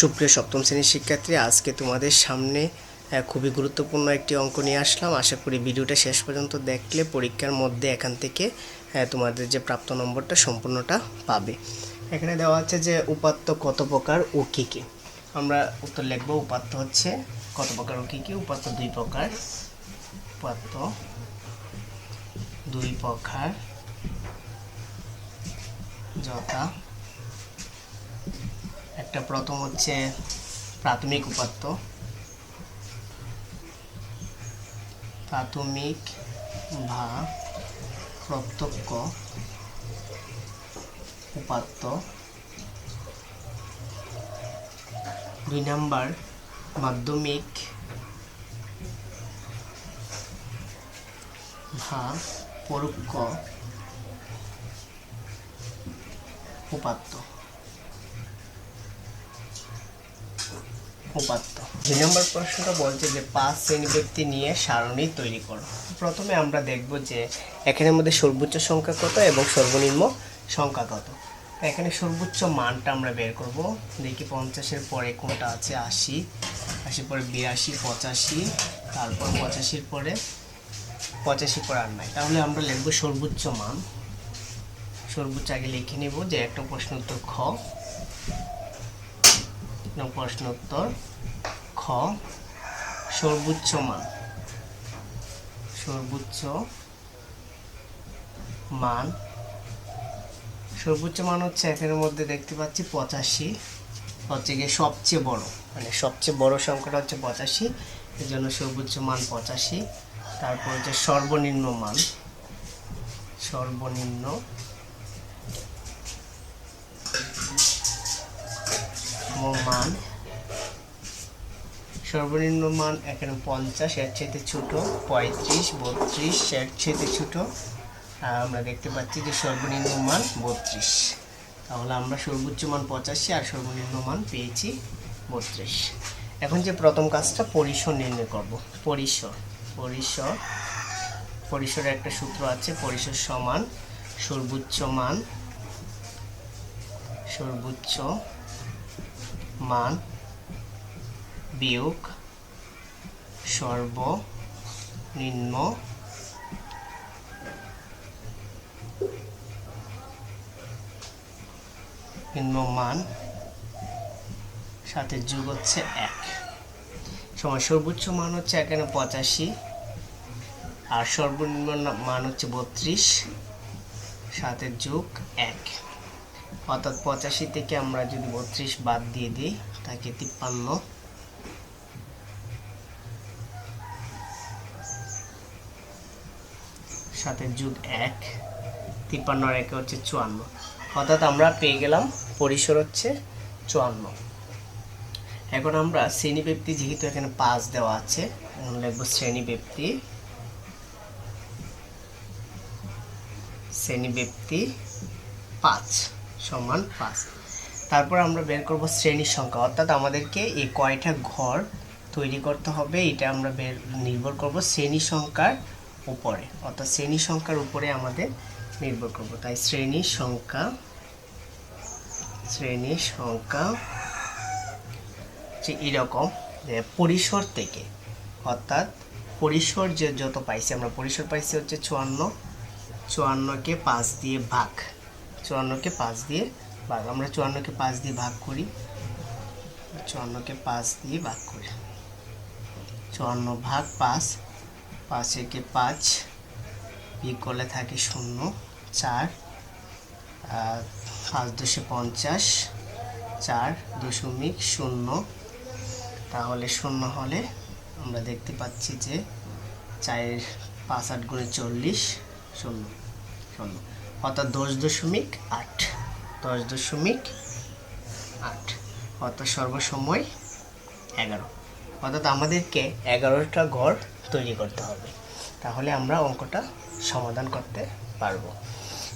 সুপ্রিয় সপ্তম শ্রেণির শিক্ষার্থী, আজকে তোমাদের সামনে খুবই গুরুত্বপূর্ণ একটি অঙ্ক নিয়ে আসলাম। আশা করি ভিডিওটা শেষ পর্যন্ত দেখলে পরীক্ষার মধ্যে এখান থেকে তোমাদের যে প্রাপ্ত নম্বরটা সম্পূর্ণটা পাবে। এখানে দেওয়া আছে যে উপাত্ত কত প্রকার ও কী কী। আমরা উত্তর লিখব, উপাত্ত হচ্ছে কত প্রকার ও কী কী, উপাত্ত দুই প্রকার। উপাত্ত দুই প্রকার যথা একটা প্রথম হচ্ছে প্রাথমিক উপাত্ত। প্রাথমিক বা প্রত্যক্ষ উপাত্ত। দুই নাম্বার, মাধ্যমিক বা পরোক্ষ উপাত্ত। উপাত্ত দুই নম্বর প্রশ্নটা বলছে যে, পাঁচ শ্রেণি ব্যক্তি নিয়ে সারণী তৈরি করো। প্রথমে আমরা দেখব যে, এখানের মধ্যে সর্বোচ্চ সংখ্যা কত এবং সর্বনিম্ন সংখ্যা কত। এখানে সর্বোচ্চ মানটা আমরা বের করব। দেখি পঞ্চাশের পরে কোনটা আছে, আশি। আশির পরে বিরাশি, পঁচাশি। তারপর পঁচাশির পরে পঁচাশি পরে আর নাই। তাহলে আমরা লিখব সর্বোচ্চ মান। সর্বোচ্চ আগে লিখে নেব যে, একটা প্রশ্ন উত্তর খ। এবং প্রশ্ন উত্তর খ, সর্বোচ্চ মান। সর্বোচ্চ মান। সর্বোচ্চ মান হচ্ছে এখানের মধ্যে দেখতে পাচ্ছি পঁচাশি। হচ্ছে গিয়ে সবচেয়ে বড়। মানে সবচেয়ে বড় সংখ্যাটা হচ্ছে পঁচাশি। এর জন্য সর্বোচ্চ মান পঁচাশি। তারপর হচ্ছে সর্বনিম্ন মান। সর্বনিম্ন সর্বনিম্ন মান এখানে পঞ্চাশ এর চাইতে ছোট, পঁয়ত্রিশ, বত্রিশ এর চাইতে ছোট। আমরা দেখতে পাচ্ছি যে সর্বনিম্ন মান বত্রিশ। তাহলে আমরা সর্বোচ্চ মান পঁচাশি আর সর্বনিম্ন মান পেয়েছি বত্রিশ। এখন যে প্রথম কাজটা পরিসর নির্ণয় করব। পরিসর পরিসর, পরিসরের একটা সূত্র আছে, পরিসর সমান সর্বোচ্চ মান সর্বোচ্চ মান বিয়োগ সর্বনিম্ন নিম্ন। মান সাথে যোগ হচ্ছে এক। সময় সর্বোচ্চ মান হচ্ছে এখানে পঁচাশি, আর সর্বনিম্ন মান হচ্ছে বত্রিশ, সাথে যোগ এক। অর্থাৎ পঁচাশি থেকে আমরা যদি বত্রিশ বাদ দিয়ে দিই, তাকে তিপ্পান্ন সাথে যুগ এক, তিপ্পান্ন আর একে হচ্ছে চুয়ান্ন। অর্থাৎ আমরা পেয়ে গেলাম পরিসর হচ্ছে চুয়ান্ন। এখন আমরা শ্রেণি ব্যক্তি যেহেতু এখানে পাঁচ দেওয়া আছে এখন লিখব শ্রেণি ব্যক্তি শ্রেণি ব্যক্তি পাঁচ সমান পাঁচ। তারপর আমরা বের করব শ্রেণির সংখ্যা। অর্থাৎ আমাদেরকে এই কয়টা ঘর তৈরি করতে হবে, এটা আমরা বের, নির্ভর করব শ্রেণি সংখ্যার উপরে, অর্থাৎ শ্রেণি সংখ্যার উপরে আমাদের নির্ভর করব। তাই শ্রেণি সংখ্যা শ্রেণি সংখ্যা যে এরকম যে পরিসর থেকে, অর্থাৎ পরিসর যে যত পাইছি, আমরা পরিসর পাইছি হচ্ছে চুয়ান্ন, চুয়ান্নকে পাঁচ দিয়ে ভাগ, চুয়ান্নকে পাঁচ দিয়ে ভাগ। আমরা চুয়ান্নকে পাঁচ দিয়ে ভাগ করি, চুয়ান্নকে পাঁচ দিয়ে ভাগ করি। চুয়ান্ন ভাগ পাঁচ পাঁচ একে পাঁচ করলে থাকে শূন্য, চার পাঁচ দুশো পঞ্চাশ, চার দশমিক শূন্য। তাহলে শূন্য হলে আমরা দেখতে পাচ্ছি যে চারের পাঁচ আট গুণে চল্লিশ, শূন্য শূন্য। অর্থাৎ দশ দশমিক আট, দশ দশমিক আট, অর্থাৎ সর্বসময় এগারো। অর্থাৎ আমাদেরকে এগারোটা ঘর তৈরি করতে হবে। তাহলে আমরা অঙ্কটা সমাধান করতে পারব।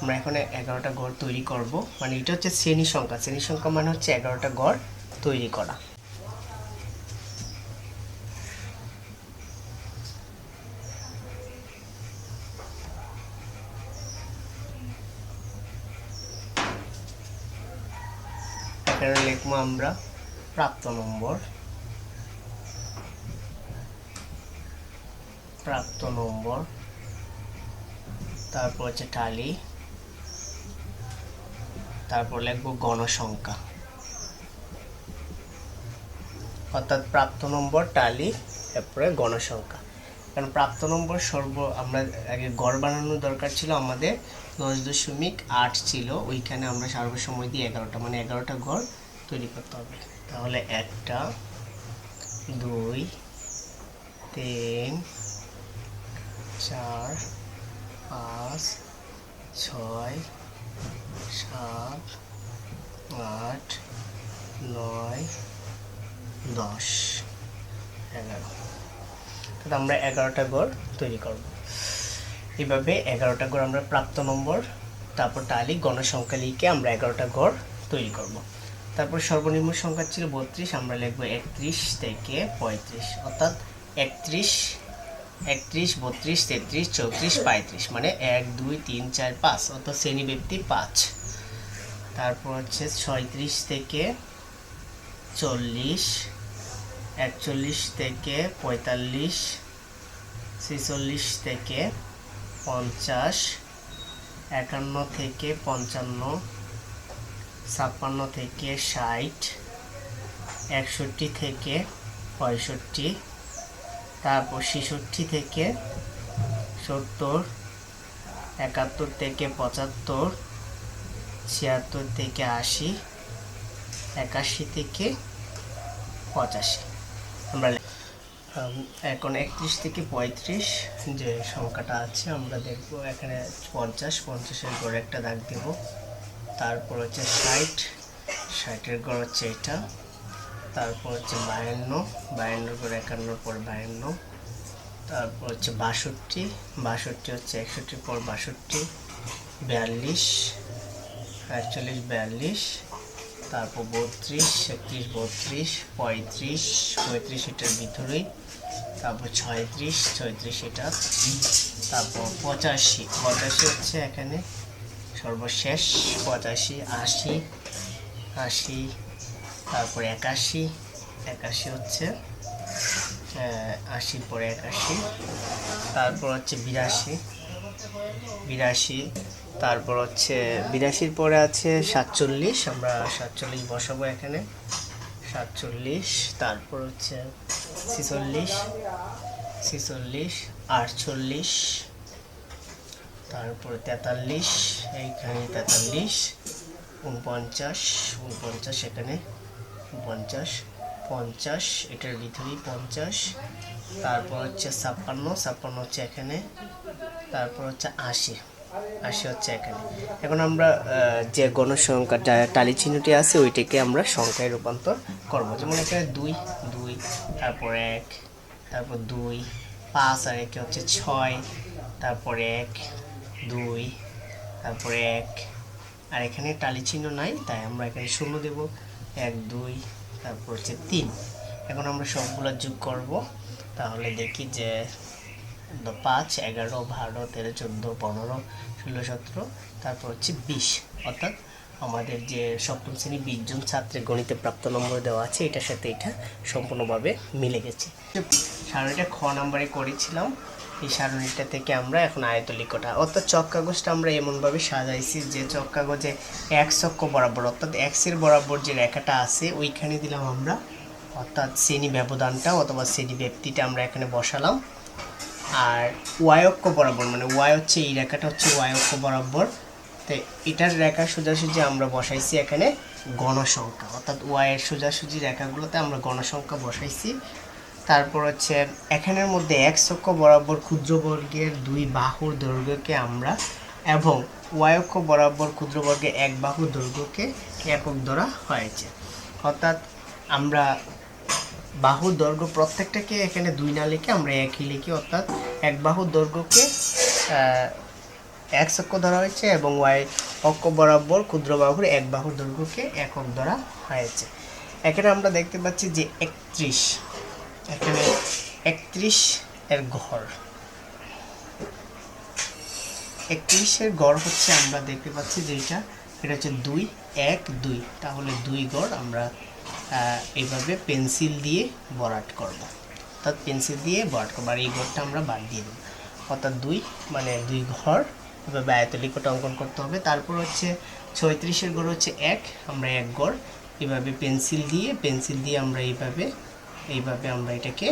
আমরা এখানে এগারোটা গড় তৈরি করব। মানে এটা হচ্ছে শ্রেণি সংখ্যা। শ্রেণি সংখ্যা মানে হচ্ছে এগারোটা গড় তৈরি করা। এখানে লিখব আমরা প্রাপ্ত নম্বর। প্রাপ্ত নম্বর, তারপর হচ্ছে টালি তারপর লিখব গণসংখ্যা। অর্থাৎ প্রাপ্ত নম্বর টালি তারপরে গণসংখ্যা। কারণ প্রাপ্ত নম্বর সর্ব, আমরা আগে গড় বানানোর দরকার ছিল, আমাদের দশ দশমিক আট ছিল, ওইখানে আমরা সর্বসময় দিয়ে এগারোটা মানে এগারোটা গড় তৈরি করতে হবে। তাহলে একটা, দুই, তিন চার, পাঁচ, ছয়, সাত, আট, নয়, দশ, এগারো। তাহলে আমরা এগারোটা গড় তৈরি করব। এইভাবে এগারোটা গড় আমরা প্রাপ্ত নম্বর, তারপর টালি গণসংখ্যা লিখে আমরা এগারোটা গড় তৈরি করব। তারপর সর্বনিম্ন সংখ্যা ছিল বত্রিশ, আমরা লিখব একত্রিশ থেকে পঁয়ত্রিশ, অর্থাৎ একত্রিশ একত্রিশ, বত্রিশ, তেত্রিশ, চৌত্রিশ, পঁয়ত্রিশ মানে এক, দুই, তিন, চার, পাঁচ অত শ্রেণি ব্যক্তি পাঁচ। তারপর হচ্ছে ছয়ত্রিশ থেকে চল্লিশ, একচল্লিশ থেকে পঁয়তাল্লিশ, ছেচল্লিশ থেকে পঞ্চাশ, একান্ন থেকে পঞ্চান্ন, ছাপ্পান্ন থেকে ষাট, একষট্টি থেকে পঁয়ষট্টি তারপর ছেষট্টি থেকে সত্তর, একাত্তর থেকে পঁচাত্তর, ছিয়াত্তর থেকে আশি, একাশি থেকে পঁচাশি। আমরা এখন একত্রিশ থেকে পঁয়ত্রিশ যে সংখ্যাটা আছে, আমরা দেখব এখানে পঞ্চাশ, পঞ্চাশের গড়ে একটা দাগ দেব। তারপর হচ্ছে ষাট, ষাটের গড় হচ্ছে এটা। তারপর হচ্ছে বায়ান্ন বায়ান্নর পর একান্নর পর বায়ান্ন। তারপর হচ্ছে বাষট্টি বাষট্টি হচ্ছে একষট্টির পর বাষট্টি, বিয়াল্লিশ, একচল্লিশ, বিয়াল্লিশ, তারপর বত্রিশ, একত্রিশ, বত্রিশ, পঁয়ত্রিশ পঁয়ত্রিশ এটার ভিতরেই তারপর ছয়ত্রিশ ছয়ত্রিশ এটা, তারপর পঁচাশি পঁচাশি হচ্ছে এখানে সর্বশেষ, পঁচাশি, আশি আশি তারপর একাশি একাশি হচ্ছে আশির পরে একাশি, তারপর হচ্ছে বিরাশি বিরাশি, তারপর হচ্ছে, বিরাশির পরে আছে সাতচল্লিশ, আমরা সাতচল্লিশ বসাবো এখানে, সাতচল্লিশ, তারপর হচ্ছে ছিচল্লিশ ছিচল্লিশ, আটচল্লিশ, তারপর তেতাল্লিশ, এইখানে তেতাল্লিশ, উনপঞ্চাশ উনপঞ্চাশ এখানে পঞ্চাশ পঞ্চাশ, এটার ভিতরেই পঞ্চাশ, তারপর হচ্ছে ছাপ্পান্ন ছাপ্পান্ন হচ্ছে এখানে, তারপর হচ্ছে আশি আশি হচ্ছে এখানে। এখন আমরা যে গণসংখ্যা টালি চিহ্নটি আছে, ওইটাকে আমরা সংখ্যায় রূপান্তর করব। যেমন এখানে দুই দুই, তারপর এক, তারপর দুই, পাঁচ আর একে হচ্ছে ছয়, তারপর এক, দুই, তারপর এক। আর এখানে টালি চিহ্ন নাই, তাই আমরা এখানে শূন্য দেব। এক, দুই, তারপর হচ্ছে তিন। এখন আমরা সবগুলো যোগ করব। তাহলে দেখি যে পাঁচ, এগারো, বারো, তেরো, চোদ্দ, পনেরো, ষোলো, সতেরো, তারপর হচ্ছে বিশ। অর্থাৎ আমাদের যে সপ্তম শ্রেণি বিশ জন ছাত্রের গণিতে প্রাপ্ত নম্বর দেওয়া আছে, এটার সাথে এটা সম্পূর্ণভাবে মিলে গেছে। সারণীটা খ নাম্বারে করেছিলাম। এই সারণীটা থেকে আমরা এখন আয়তলিকটা, অর্থাৎ চক কাগজটা আমরা এমনভাবে সাজাইছি যে চক কাগজে এক চক্র বরাবর, অর্থাৎ এক্সের বরাবর যে রেখাটা আছে, ওইখানে দিলাম আমরা, অর্থাৎ শ্রেণি ব্যবধানটা অথবা শ্রেণি ব্যক্তিটা আমরা এখানে বসালাম। আর ওয়াই অক্ষ বরাবর মানে ওয়াই হচ্ছে এই রেখাটা হচ্ছে ওয়াই অক্ষ বরাবর, তো এটার রেখা সোজাসুজি আমরা বসাইছি এখানে গণসংখ্যা অর্থাৎ ওয়াই এর সোজাসুজি রেখাগুলোতে আমরা গণসংখ্যা বসাইছি। তারপর হচ্ছে এখানের মধ্যে এক অক্ষ বরাবর ক্ষুদ্রবর্গের দুই বাহুর দৈর্ঘ্যকে আমরা এবং ওয়াই অক্ষ বরাবর ক্ষুদ্রবর্গের এক বাহুর দৈর্ঘ্যকে একক ধরা হয়েছে। অর্থাৎ আমরা বাহুর দৈর্ঘ্য প্রত্যেকটাকে এখানে দুই না লিখে আমরা একই লিখি, অর্থাৎ এক বাহুর দৈর্ঘ্যকে এক অক্ষ ধরা হয়েছে এবং ওয়াই অক্ষ বরাবর ক্ষুদ্র বাহুর এক বাহুর দৈর্ঘ্যকে একক ধরা হয়েছে। এখানে আমরা দেখতে পাচ্ছি যে একত্রিশ এখানে একত্রিশ এর ঘর একত্রিশের গড় হচ্ছে আমরা দেখতে পাচ্ছি যে এটা হচ্ছে দুই, এক, দুই। তাহলে দুই গড় আমরা এইভাবে পেন্সিল দিয়ে ভরাট করব। অর্থাৎ পেন্সিল দিয়ে ভরাট করব, আর এই ঘরটা আমরা বাদ দিয়ে দেবো। অর্থাৎ দুই মানে দুই ঘর এভাবে আয়তলিকটা অঙ্কন করতে হবে। তারপর হচ্ছে ছয়ত্রিশের ঘর হচ্ছে এক, আমরা এক ঘর এভাবে পেন্সিল দিয়ে পেন্সিল দিয়ে আমরা এইভাবে এইভাবে আমরা এটাকে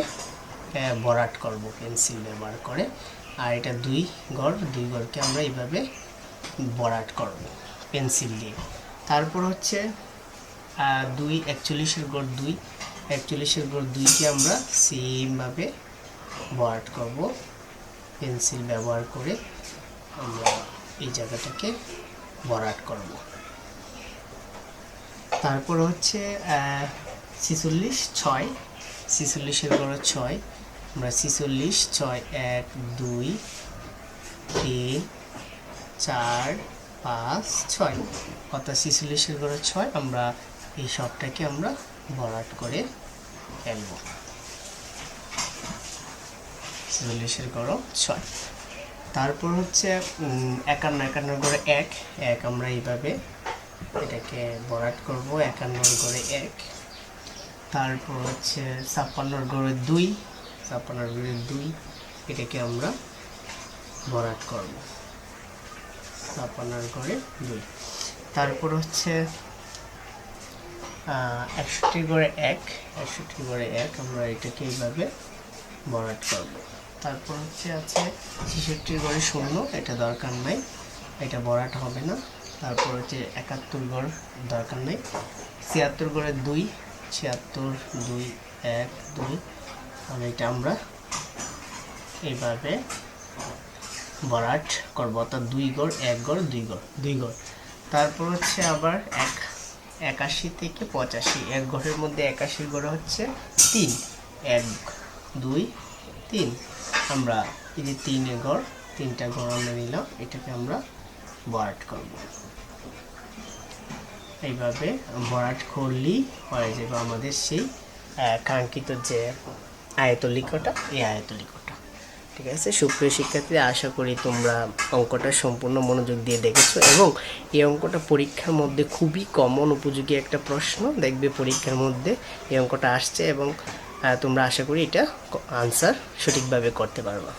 ভরাট করব পেন্সিল ব্যবহার করে। আর এটা দুই গড়, দুই গড়কে আমরা এইভাবে বরাট করব পেন্সিল দিয়ে। তারপর হচ্ছে দুই, একচল্লিশের গড় দুই। একচল্লিশের গড় দুইকে আমরা সেমভাবে ভরাট করব পেন্সিল ব্যবহার করে। আমরা এই জায়গাটাকে ভরাট করব। তারপর হচ্ছে ছিচল্লিশ, ছয়। ছিচল্লিশের গড় ছয়। আমরা ছিচল্লিশ, ছয়, এক, দুই, তিন, চার, পাঁচ, ছয়। অর্থাৎ ছিচল্লিশের ঘরে ছয়? আমরা এই সবটাকে আমরা ভরাট করে ফেলব। ছিচল্লিশের ঘরও ছয়। তারপর হচ্ছে একান্ন একান্ন ঘরে এক। এক আমরা এইভাবে এটাকে ভরাট করব, একান্নর ঘরে এক। তারপর হচ্ছে ছাপ্পান্নর ঘরে দুই, ছাপ্পান্নর ঘরে দুই, এটাকে আমরা ভরাট করব। ছাপ্পান্নর গড়ে দুই। তারপর হচ্ছে একষট্টি গড়ে এক একষট্টি ঘরে এক আমরা এটাকে এইভাবে ভরাট করব। তারপর হচ্ছে আছে ছেষট্টির গড়ে শূন্য, এটা দরকার নাই, এটা ভরাট হবে না। তারপর হচ্ছে একাত্তর গড় দরকার নেই, ছিয়াত্তর ঘরে দুই ছিয়াত্তর, দুই, এক, দুই। আর এটা আমরা এইভাবে ভরাট করব, অর্থাৎ দুই গড়, এক গড়, দুই গড় দুই গড়। তারপর হচ্ছে আবার এক, একাশি থেকে পঁচাশি। এক ঘরের মধ্যে একাশির গড়ে হচ্ছে তিন। এক, দুই, তিন। আমরা এই যে তিনের গড়, তিনটা গড় আমরা নিলাম, এটাকে আমরা ভরাট করব। এইভাবে ভরাট করলেই হয়ে যাবে আমাদের সেই কাঙ্ক্ষিত যে আয়তলিকটা এই আয়তলিকটা ঠিক আছে? সুপ্রিয় শিক্ষার্থীরা আশা করি তোমরা অঙ্কটা সম্পূর্ণ মনোযোগ দিয়ে দেখেছ এবং এই অঙ্কটা পরীক্ষার মধ্যে খুবই কমন উপযোগী একটা প্রশ্ন। দেখবে পরীক্ষার মধ্যে এই অঙ্কটা আসছে এবং তোমরা আশা করি এটা আনসার সঠিকভাবে করতে পারবা।